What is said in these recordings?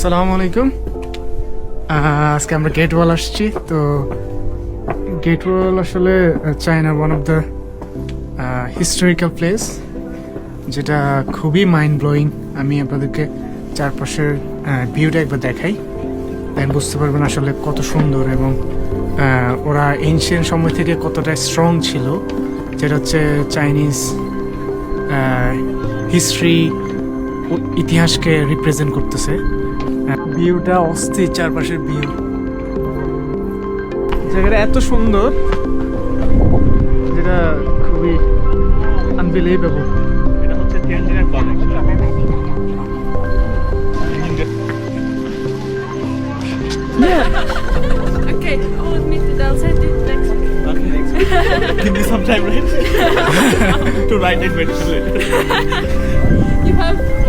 আসসালামু আলাইকুম। আজকে আমরা গেট ওয়াল আসছি, তো গেট ওয়াল আসলে China one of the historical place যেটা খুবই মাইন্ড ব্লোয়িং আমি আপনাদেরকে চারপাশের ভিউটা একবার দেখাই দেন বুঝতে পারবেন আসলে কত সুন্দর এবং ওরা এনশিয়েন্ট সময় থেকে কতটা স্ট্রং ছিল, যেটা হচ্ছে চাইনিজ হিস্ট্রি ইতিহাসকে রিপ্রেজেন্ট করতেছে ভিউটা অস্থির চারপাশের ভিউ জায়গাটা এত সুন্দর যেটা খুবই আনবিলিভেবল এটা হচ্ছে তিয়ানজিনের college Okay, I'll admit it. I'll send it next week. Okay, next week. Give me some time, right? to write it meditation later. You have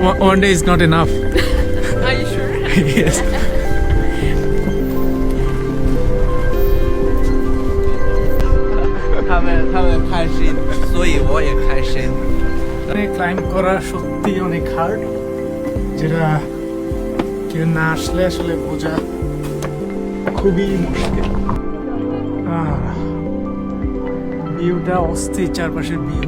one day is not enough. Are you sure? yes. Climb করা সত্যি অনেক hard যেটা কেউ না আসলে আসলে বোঝা খুবই মুশকিল ভিউটা অস্থির চারপাশের ভিউ